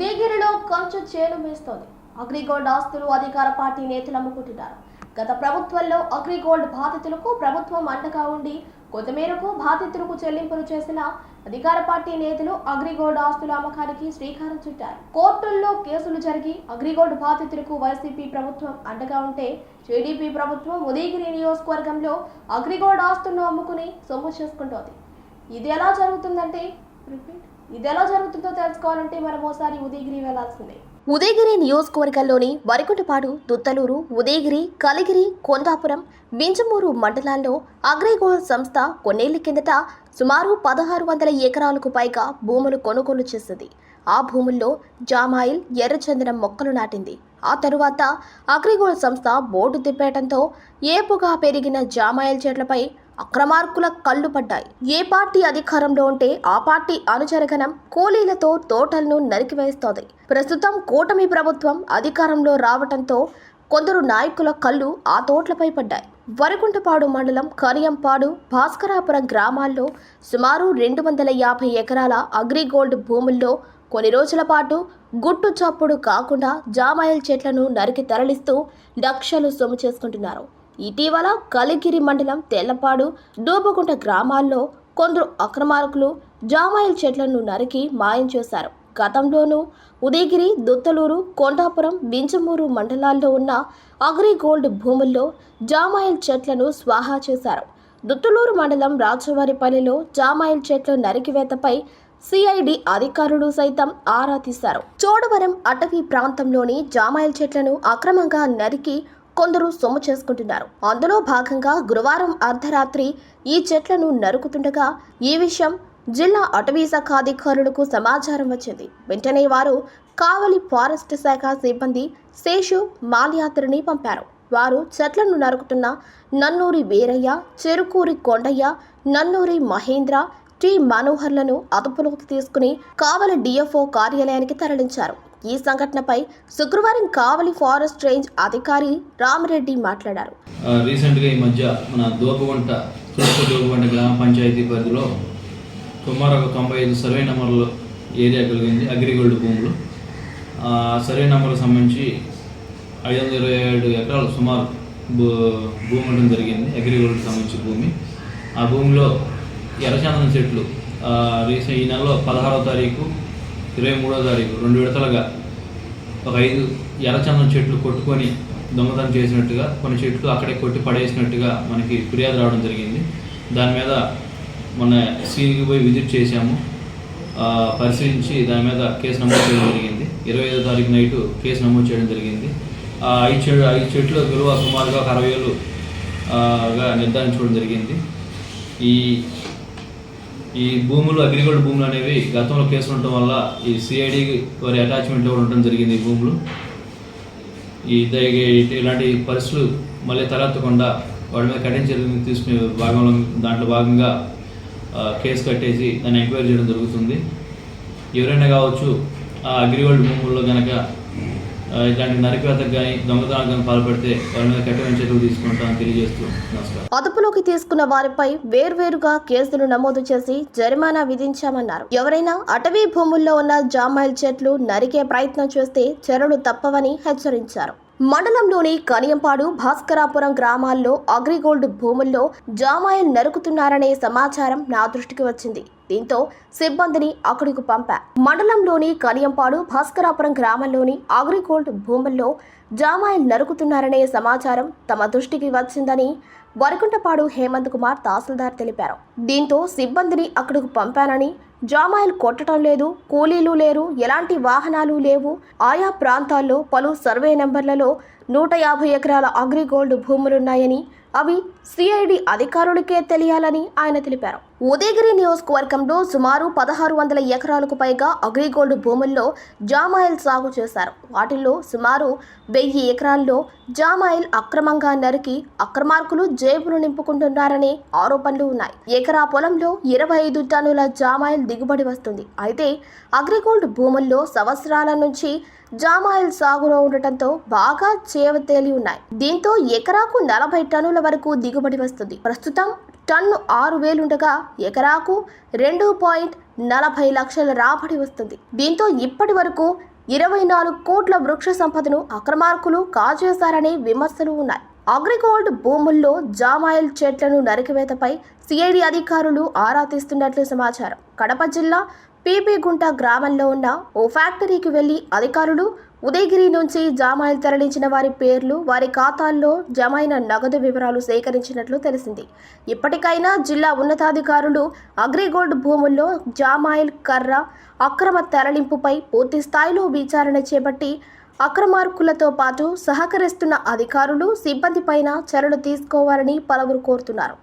ఉదయగిరిలో కంచు చేలు మేస్తోంది. అగ్రిగోల్డ్ ఆస్తులు అధికార పార్టీ నేతలు అమ్ముకుంటున్నారు. గత ప్రభుత్వంలో అగ్రిగోల్డ్ బాధితులకు ప్రభుత్వం అండగా ఉండి కొంతమేరకు బాధితులకు చెల్లింపులు చేసిన అధికార పార్టీ నేతలు అగ్రిగోల్డ్ ఆస్తుల అమ్మకానికి శ్రీకారం చుట్టారు. కోర్టుల్లో కేసులు జరిగి అగ్రిగోల్డ్ బాధితులకు వైసీపీ ప్రభుత్వం అండగా ఉంటే టీడీపీ ప్రభుత్వం ఉదయగిరి నియోజకవర్గంలో అగ్రిగోల్డ్ ఆస్తులను అమ్ముకుని సొమ్ము చేసుకుంటోంది. ఇది ఎలా జరుగుతుందంటే రిపీట్. ఇది ఎలా జరుగుతుందో తెలుసుకోవాలంటే మనం ఓసారి ఉదయగిరి వెళ్ళాల్సిందే ఉదయగిరి నియోజకవర్గాల్లోని వరికుంటపాడు దుత్తలూరు ఉదయగిరి కలిగిరి కొండాపురం బింజమూరు మండలాల్లో అగ్రిగోల్డ్ సంస్థ కొన్నేళ్ళ కిందట సుమారు పదహారు వందల ఎకరాలకు పైగా భూములు కొనుగోలు చేసింది. ఆ భూముల్లో జామాయిల్ ఎర్రచందనం మొక్కలు నాటింది. ఆ తరువాత అగ్రిగోల్డ్ సంస్థ బోర్డు తిప్పేయడంతో ఏపుగా పెరిగిన జామాయిల్ చెట్లపై అక్రమార్కుల కళ్ళు పడ్డాయి. ఏ పార్టీ అధికారంలో ఉంటే ఆ పార్టీ అనుచరగణం కూలీలతో తోటలను నరికివేస్తోంది. ప్రస్తుతం కూటమి ప్రభుత్వం అధికారంలో రావటంతో కొందరు నాయకుల కళ్ళు ఆ తోటలపై పడ్డాయి. వరకుంటపాడు మండలం కరియంపాడు భాస్కరాపురం గ్రామాల్లో సుమారు రెండు వందల యాభై ఎకరాల అగ్రిగోల్డ్ భూముల్లో కొన్ని రోజుల పాటు గుట్టు చప్పుడు కాకుండా జామాయిల్ చెట్లను నరికి తరలిస్తూ లక్షలు సొమ్ము చేసుకుంటున్నారు. ఇటీవల కలిగిరి మండలం తెల్లపాడు దూబగుంట గ్రామాల్లో కొందరు అక్రమార్కులు జామాయిల్ చెట్లను నరికి మాయం చేశారు. గతంలోనూ ఉదయగిరి దుత్తలూరు కొండాపురం బించమూరు మండలాల్లో ఉన్న అగ్రిగోల్డ్ భూముల్లో జామాయిల్ చెట్లను స్వాహా చేశారు. దుత్తలూరు మండలం రాజవారిపల్లిలో జామాయిల్ చెట్ల నరికివేతపై సిఐడి అధికారులు సైతం ఆరా తీశారు. చోడవరం అటవీ ప్రాంతంలోని జామాయిల్ చెట్లను అక్రమంగా నరికి కొందరు సొమ్ము చేసుకుంటున్నారు. అందులో భాగంగా గురువారం అర్ధరాత్రి ఈ చెట్లను నరుకుతుండగా ఈ విషయం జిల్లా అటవీ శాఖ అధికారులకు సమాచారం వచ్చింది. వెంటనే వారు కావలి ఫారెస్ట్ శాఖ సిబ్బంది శేషు మాల్యాత్రిని పంపారు. వారు చెట్లను నరుకుతున్న నన్నూరి వీరయ్య చెరుకూరి కొండయ్య నన్నూరి మహేంద్ర టి. మనోహర్లను అదుపులోకి తీసుకుని కావలి డిఎఫ్ఓ కార్యాలయానికి తరలించారు. ఈ సంఘటనపై శుక్రవారం కావలి ఫారెస్ట్ రేంజ్ అధికారి రామిరెడ్డి మాట్లాడారు. రీసెంట్గా ఈ మధ్య మన దోపగుంట తూర్పు దోపగుంట గ్రామ పంచాయతీ పరిధిలో సుమారు ఒక తొంభై ఐదు సర్వే నెంబర్లు ఏరియా కలిగింది అగ్రిగోల్డ్ భూములు. ఆ సర్వే నెంబర్కి సంబంధించి ఐదు వందల ఇరవై ఏడు ఎకరాలు సుమారు భూ భూమి ఉండడం జరిగింది అగ్రిగోల్డ్కి సంబంధించి భూమి. ఆ భూమిలో ఎర్రచందనం చెట్లు రీసెంట్ ఈ నెలలో పదహారవ తారీఖు ఇరవై మూడో తారీఖు రెండు విడతలుగా ఒక ఐదు ఎర్రచందం చెట్లు కొట్టుకొని దొంగతనం చేసినట్టుగా కొన్ని చెట్లు అక్కడే కొట్టి పడేసినట్టుగా మనకి ఫిర్యాదు రావడం జరిగింది. దాని మీద మొన్న సీనికి పోయి విజిట్ చేశాము. పరిశీలించి దాని మీద కేసు నమోదు చేయడం జరిగింది. ఇరవై ఐదో తారీఖు నైట్ కేసు నమోదు చేయడం జరిగింది. ఆ ఐదు చెట్లు ఐదు చెట్ల విలువ సుమారుగా ఒక అరవై వేలుగా నిర్ధారించుకోవడం జరిగింది. ఈ ఈ భూములు అగ్రికల్చర్ భూములు అనేవి గతంలో కేసులు ఉండటం వల్ల ఈ సిఐడి వారి అటాచ్మెంట్ కూడా ఉండటం జరిగింది ఈ భూములు. ఈ ఇలాంటి పరిస్థితులు మళ్ళీ తలెత్తకుండా వాడి మీద కఠిన చర్యలు తీసుకునే భాగంలో దాంట్లో భాగంగా కేసు కట్టేసి దాన్ని ఎంక్వైరీ చేయడం జరుగుతుంది. ఎవరైనా కావచ్చు ఆ అగ్రిగోల్డ్ భూముల్లో కనుక ఇలాంటి నరికివేతకు కానీ దొంగతనాలకు కానీ పాల్పడితే వారి మీద కఠిన చర్యలు తీసుకుంటామని తెలియజేస్తూ నమస్కారం. అదుపులోకి తీసుకున్న వారిపై వేర్వేరుగా కేసులు నమోదు చేసి జరిమానా విధించామన్నారు. ఎవరైనా అటవీ భూముల్లో ఉన్న జామాయిల్ చెట్లు నరికే ప్రయత్నం చేస్తే చర్యలు తప్పవని హెచ్చరించారు. మండలంలోని కనియంపాడు భాస్కరాపురం గ్రామాల్లో అగ్రిగోల్డ్ భూముల్లో జామాయిల్ నరుకుతున్నారనే సమాచారం నా దృష్టికి వచ్చింది. దీంతో సిబ్బందిని అక్కడికి పంపా. మండలంలోని కనియంపాడు భాస్కరాపురం గ్రామంలోని అగ్రిగోల్డ్ భూముల్లో జామాయిల్ నరుకుతున్నారనే సమాచారం తమ దృష్టికి వచ్చిందని వరకుంటపాడు హేమంత్ కుమార్ తహసీల్దార్ తెలిపారు. దీంతో సిబ్బందిని అక్కడికి పంపానని జామాయిల్ కొట్టడం లేదు కూలీలు లేరు ఎలాంటి వాహనాలు లేవు. ఆయా ప్రాంతాల్లో పలు సర్వే నెంబర్లలో నూట యాభై ఎకరాల అగ్రిగోల్డ్ భూములున్నాయని అవి సిఐడి అధికారులకే తెలియాలని ఆయన తెలిపారు. ఉదయగిరి నియోజకవర్గంలో సుమారు పదహారు వందల ఎకరాలకు పైగా అగ్రిగోల్డ్ భూముల్లో జామాయిల్ సాగు చేశారు. వాటిల్లో సుమారు వెయ్యి ఎకరాల్లో జామాయిల్ అక్రమంగా నరికి అక్రమార్కులు జేబులు నింపుకుంటున్నారనే ఆరోపణలు ఉన్నాయి. ఎకరా పొలంలో ఇరవై ఐదు టన్నుల జామాయిల్ దిగుబడి వస్తుంది. అయితే అగ్రిగోల్డ్ భూముల్లో సంవత్సరాల నుంచి జామాయిల్ సాగులో ఉండటంతో బాగా చేవతేలి ఉన్నాయి. దీంతో ఎకరాకు నలభై టన్నుల వరకు దిగుబడి వస్తుంది. ప్రస్తుతం టన్ను ఆరు వేలుండగా ఎకరాకు రెండు పాయింట్ నలభై లక్షల రాబడి వస్తుంది. దీంతో ఇప్పటి వరకు ఇరవై నాలుగు కోట్ల వృక్ష సంపదను అక్రమార్కులు కాజేశారనే విమర్శలు ఉన్నాయి. అగ్రిగోల్డ్ భూముల్లో జామాయిల్ చెట్లను నరికివేతపై సిఐడి అధికారులు ఆరా తీస్తున్నట్లు సమాచారం. కడప జిల్లా పీపీగుంట గ్రామంలో ఉన్న ఓ ఫ్యాక్టరీకి వెళ్ళి అధికారులు ఉదయగిరి నుంచి జామాయిల్ తరలించిన వారి పేర్లు వారి ఖాతాల్లో జమైన నగదు వివరాలు సేకరించినట్లు తెలిసింది. ఇప్పటికైనా జిల్లా ఉన్నతాధికారులు అగ్రిగోల్డ్ భూముల్లో జామాయిల్ కర్ర అక్రమ తరలింపుపై పూర్తి స్థాయిలో విచారణ చేపట్టి అక్రమార్కులతో పాటు సహకరిస్తున్న అధికారులు సిబ్బందిపైన చర్యలు తీసుకోవాలని పలువురు కోరుతున్నారు.